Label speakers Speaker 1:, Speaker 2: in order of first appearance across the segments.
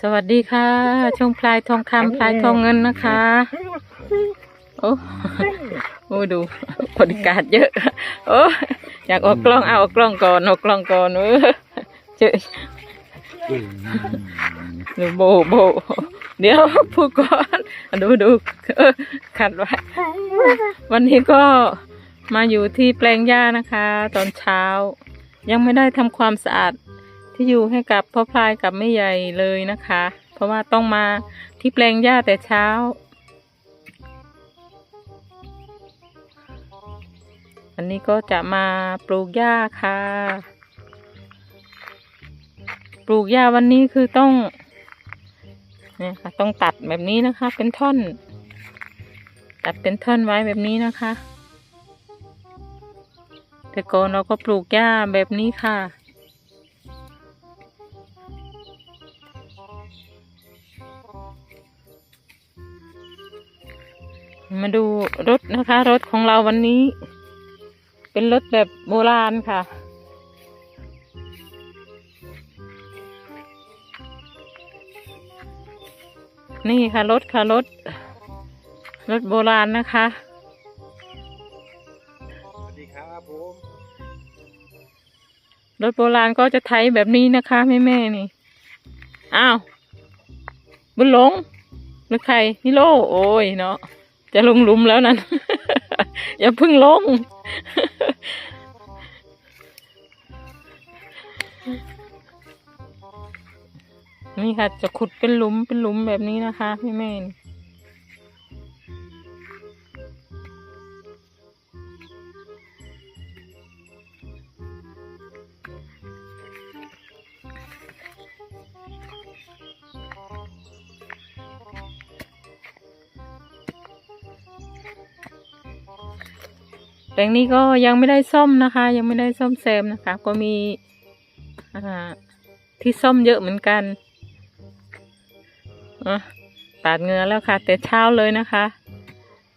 Speaker 1: สวัสดีค่ะช่องพลายทองคำพลายทองเงินนะคะ โอ้โอ้ดูบริการเยอะ โอ้อยากออกกล้องเอาออกกล้องก่อนออกกล้องก่อนเออเจอดูโบโบเดี๋ยวพูดก่อนดูดูเออขัดไว้วันนี้ก็มาอยู่ที่แปลงหญ้านะคะ ตอนเช้า ยังไม่ได้ทำความสะอาด ที่อยู่ให้กับพ่อพลายกับแม่ใหญ่เลยนะคะ เพราะว่าต้องมาที่แปลงหญ้าแต่เช้า อันนี้ก็จะมาปลูกหญ้าค่ะ ปลูกหญ้าวันนี้คือต้องเนี่ยค่ะต้องตัดแบบนี้นะคะ เป็นท่อน ตัดเป็นท่อนไว้แบบนี้นะคะ แต่ก่อนเราก็ปลูกหญ้าแบบนี้ค่ะ มาดูรถนะคะ รถของเราวันนี้ เป็นรถแบบโบราณค่ะ นี่ค่ะรถค่ะรถ รถโบราณนะคะ
Speaker 2: สวัสดีครับผม
Speaker 1: รถโบราณก็จะไถแบบนี้นะคะแม่แม่ๆนี่ อ้าว บุญหลงหรือใคร นี่โล โอ้ยเนาะ จะลงลุมแล้วนั้น อย่าพึ่งลง นี่ค่ะ จะขุดเป็นลุมเป็นลุมแบบนี้นะคะ พี่แม่ แปลงนี้ก็ยังไม่ได้ซ่อมนะคะ ยังไม่ได้ซ่อมแซมนะคะ ก็มีที่ซ่อมเยอะเหมือนกันอะปาดเงือแล้วค่ะ แต่เช้าเลยนะคะ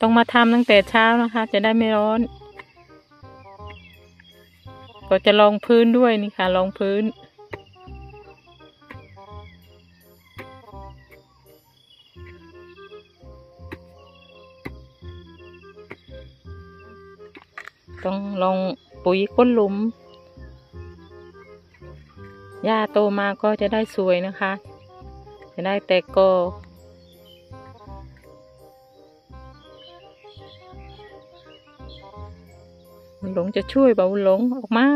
Speaker 1: ต้องมาทำตั้งแต่เช้านะคะ จะได้ไม่ร้อน ก็จะลองพื้นด้วยนี่ค่ะลองพื้น ต้องลองปุ๋ยก้นหลุม หญ้าโตมาก็จะได้สวยนะคะ จะได้แตกกอบุญหลงจะช่วยบ่าหลงออกมา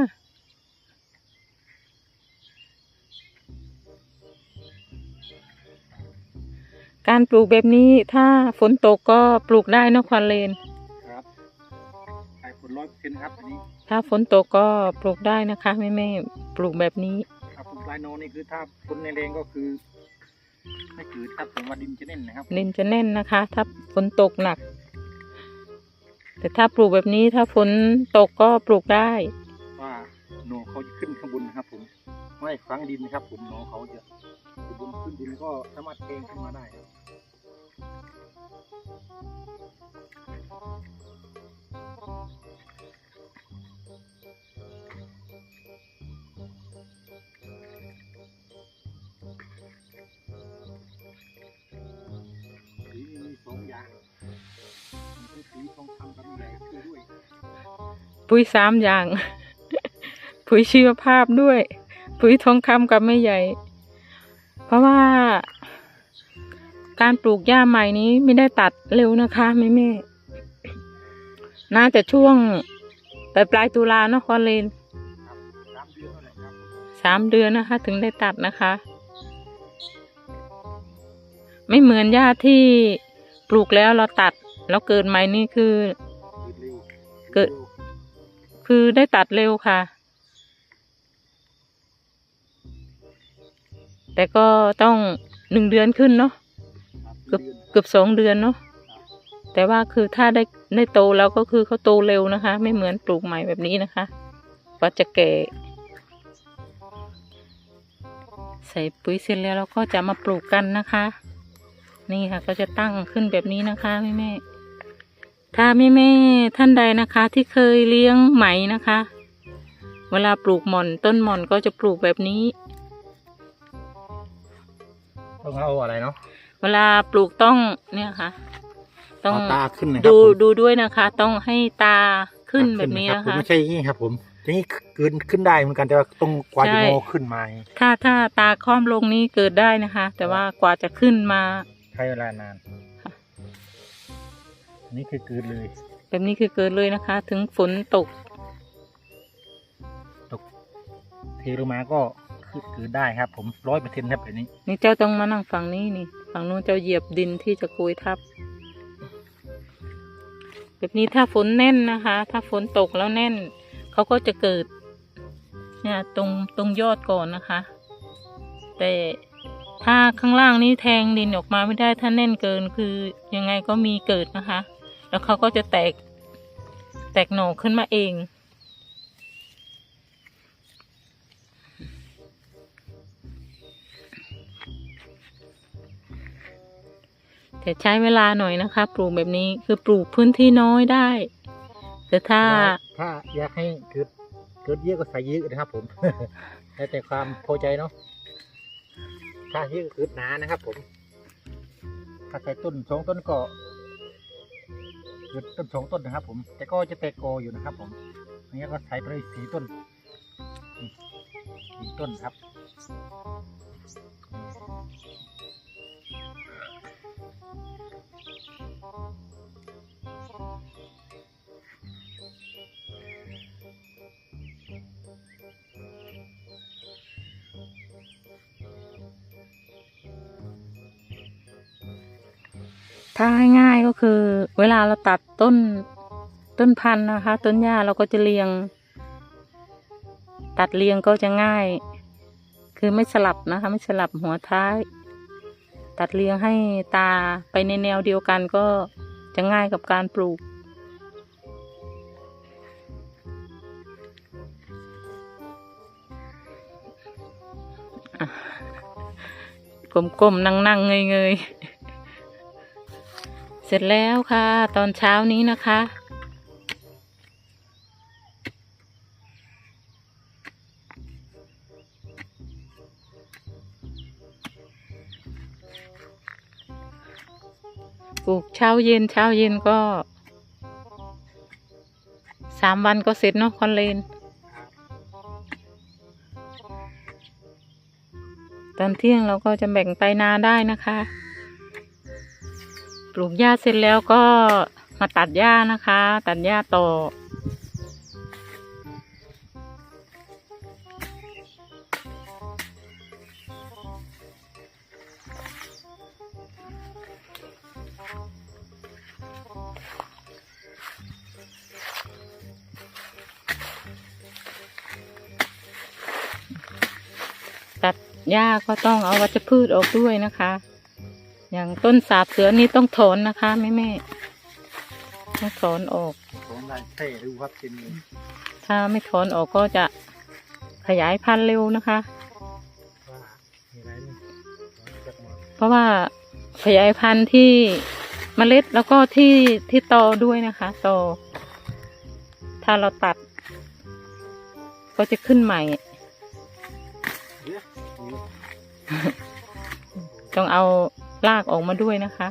Speaker 1: การปลูกแบบนี้ถ้าฝนตกก็ปลูกได้นอะควันเลน
Speaker 2: ร้อยเปอร์เซ็นต์ครับอันนี้
Speaker 1: ถ้าฝนตกก็ปลูกได้นะคะแม่แม่ๆปลูกแบบนี้
Speaker 2: ครับผมปลายโนนี่คือถ้าฝนในแรงก็คือไม่คือครับผมว่าดินจะแน่นนะครับ
Speaker 1: ดินจะแน่นนะคะ ถ้าฝนตกหนัก แต่ถ้าปลูกแบบนี้ถ้าฝนตกก็ปลูกได้
Speaker 2: ว่าโนเขาจะขึ้นข้างบนนะครับผมไม่ฝังดินนะครับ ผมโนเขาจะอยู่บนขึ้นดินก็สามารถเทงขึ้นมาได้ครับ สีมีสองอย่างมีทั้งสีทองคำกับใหญ่ด้วย
Speaker 1: ปุ๋ยสามอย่าง ปุ๋ยชีวภาพด้วย ปุ๋ยทองคำกับไม่ใหญ่ เพราะว่า การปลูกหญ้าใหม่นี้ไม่ได้ตัดเร็วนะคะแม่แม่ น่าจะช่วงปลายปลายตุลาเนอะคอนเลน
Speaker 2: ครับสามเดือนนะครับ
Speaker 1: สามเดือนนะคะ ถึงได้ตัดนะคะ ไม่เหมือนหญ้าที่ปลูกแล้วเราตัด แล้วเกิดใหม่นี่คือ
Speaker 2: เกิด
Speaker 1: คือได้ตัดเร็วค่ะ แต่ก็ต้องหนึ่งเดือนขึ้นเนาะเกือบเกือบสองเดือนเนาะ แต่ว่าคือถ้าได้ได้โตแล้วก็คือเขาโตเร็วนะคะ ไม่เหมือนปลูกใหม่แบบนี้นะคะว่าจะแก่ใส่ปุ๋ยเสร็จแล้วเราก็จะมาปลูกกันนะคะ นี่ค่ะก็จะตั้งขึ้นแบบนี้นะคะแม่แม่ๆถ้าแม่แม่ๆท่านใดนะคะ ที่เคยเลี้ยงไหมนะคะ เวลาปลูกหม่อนต้นหม่อนก็จะปลูกแบบนี้
Speaker 2: ต้องเอาอะไรเนาะ
Speaker 1: เวลาปลูกต้องเนี่ยค่ะ ต้อง
Speaker 2: เอาตาขึ้นนะครั
Speaker 1: ดู
Speaker 2: ผม
Speaker 1: ดูด้วยนะคะ ต้องให้ตาขึ้นแบบนี้
Speaker 2: รั
Speaker 1: นะ
Speaker 2: ผม
Speaker 1: คะ
Speaker 2: ไม่ใช่อย่างนี้ครับ ผมอย่างนี้ขึ้นขึ้นได้เหมือนกันแต่ว่าต้องกว่าจะ
Speaker 1: ใช่
Speaker 2: โงขึ้นมา
Speaker 1: ถ้าถ้าตาค้อมลงนี้เกิดได้นะคะ แต่ว่ากว่าจะขึ้นมา
Speaker 2: ใช้เวลานานอันนี่คือเกินเลย
Speaker 1: แบบนี้คือเกิดเลยนะคะ ถึงฝนตก
Speaker 2: เทลงมาก็คือเกิดได้ครับ ผมร้อยเปอร์เซ็นต์ครับแบบนี้
Speaker 1: นี่เจ้าต้องมานั่งฝั่งนี้นี่ฝั่งนู้นเจ้าเหยียบดินที่จะโกยทับ แบบนี้ถ้าฝนแน่นนะคะ ถ้าฝนตกแล้วแน่น เขาก็จะเกิด เนี่ยตรงตรงยอดก่อนนะคะ แต่ถ้าข้างล่างนี้แทงดินออกมาไม่ได้ถ้าแน่นเกินคือยังไงก็มีเกิดนะคะ แล้วเขาก็จะแตกแตกหน่อขึ้นมาเอง แต่ใช้เวลาหน่อยนะคะ ปลูกแบบนี้คือปลูกพื้นที่น้อยได้ แต่ถ้า
Speaker 2: ถ้าอยากให้เกิดเกิดเยอะก็ใส่เยอะนะครับ ผมแล้วแต่ความพอใจเนาะถ้าเยอะก็เกิดหนานะครับ ผม ถ้าใส่ต้นสองต้นก็เกิดต้นสองต้นนะครับ ผม แต่ก็จะแตกโกออยู่นะครับ ผมอันนี้ก็ใส่ไปสี่ต้นสี่ต้นครับ
Speaker 1: ถ้าง่ายก็คือ เวลาเราตัดต้นต้นพันธุ์นะคะ ต้นหญ้าเราก็จะเรียง ตัดเรียงก็จะง่าย คือไม่สลับนะคะ ไม่สลับหัวท้าย ตัดเรียงให้ตาไปในแนวเดียวกันก็จะง่ายกับการปลูกก้มๆนั่งๆเงยๆ สร็จแล้วค่ะ ตอนเช้านี้นะคะ ปลูกเช้าเย็นเช้าเย็นก็สามวันก็เสร็จเนาะคอนเลน ตอนเที่ยงเราก็จะแบ่งไปนาได้นะคะ ปลูกหญ้าเสร็จแล้วก็มาตัดหญ้านะคะ ตัดหญ้าต่อ ตัดหญ้าก็ต้องเอาวัชพืชออกด้วยนะคะ อย่างต้นสาบเสือนี่ต้องถอนนะคะแม่แม่ๆต้องถอนออก
Speaker 2: ผมได้ใช่ดูครับเป็น
Speaker 1: ถ้าไม่ถอนออกก็จะขยายพันธุ์เร็วนะคะ
Speaker 2: ว่ามีอะไรนี่จักหมด
Speaker 1: เพราะว่าขยายพันธุ์ที่เมล็ดแล้วก็ที่ที่ตอด้วยนะคะตอถ้าเราตัด ก็จะขึ้นใหม่
Speaker 2: เยอะนี่
Speaker 1: ต้องเอา ลากออกมาด้วยนะคะ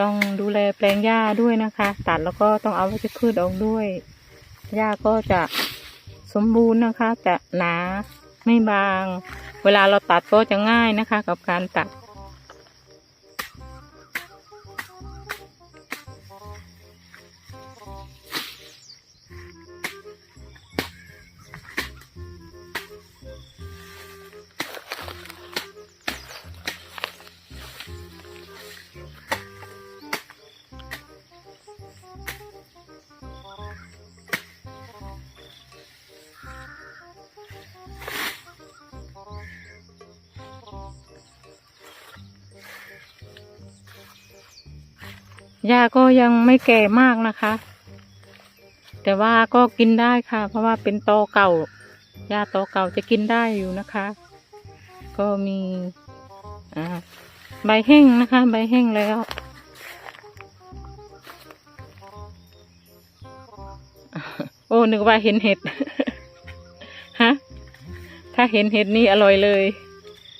Speaker 1: ต้องดูแลแปลงหญ้าด้วยนะคะ ตัดแล้วก็ต้องเอาวัชพืชออกด้วยหญ้าก็จะสมบูรณ์นะคะ จะหนาไม่บาง เวลาเราตัดก็จะง่ายนะคะ กับการตัด หญ้าก็ยังไม่แก่มากนะคะ แต่ว่าก็กินได้ค่ะ เพราะว่าเป็นตอเก่าหญ้าตอเก่าจะกินได้อยู่นะคะ ก็มีอ่าใบแห้งนะคะ ใบแห้งแล้วโอ้นึกว่าเห็นเห็ดฮะถ้าเห็นเห็ดนี่อร่อยเลย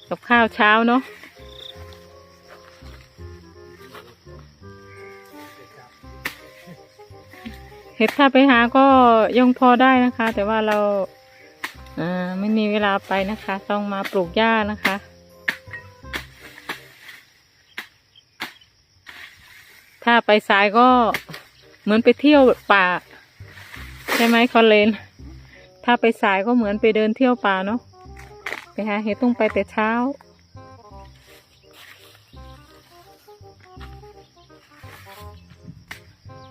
Speaker 1: กับข้าวเช้าเนาะ ห็ดถ้าไปหาก็ยังพอได้นะคะ แต่ว่าเราไม่มีเวลาไปนะคะ ต้องมาปลูกหญ้านะคะ ถ้าไปสายก็เหมือนไปเที่ยวป่า ใช่ไหมคอนเลน ถ้าไปสายก็เหมือนไปเดินเที่ยวป่าเนาะไปหาเห็ดต้องไปแต่เช้า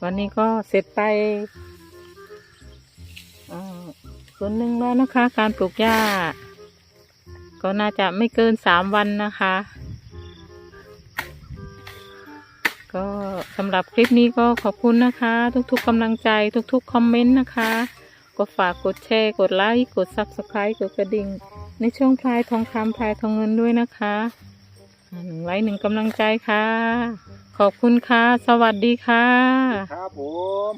Speaker 1: วันนี้ก็เสร็จไปส่วนหนึ่งแล้วนะคะ การปลูกหญ้า ก็น่าจะไม่เกินสามวันนะคะ ก็สำหรับคลิปนี้ก็ขอบคุณนะคะ ทุกๆกำลังใจทุกๆ คอมเมนต์นะคะก็ฝากกดแชร์ กดไลค์กด Subscribe กดกระดิ่ง ในช่องพลายทองคำพลายทองเงินด้วยนะคะหนึ่งไลค์หนึ่งกำลังใจค่ะ ขอบคุณค่ะ สวัสดีค่ะ
Speaker 2: ครับผม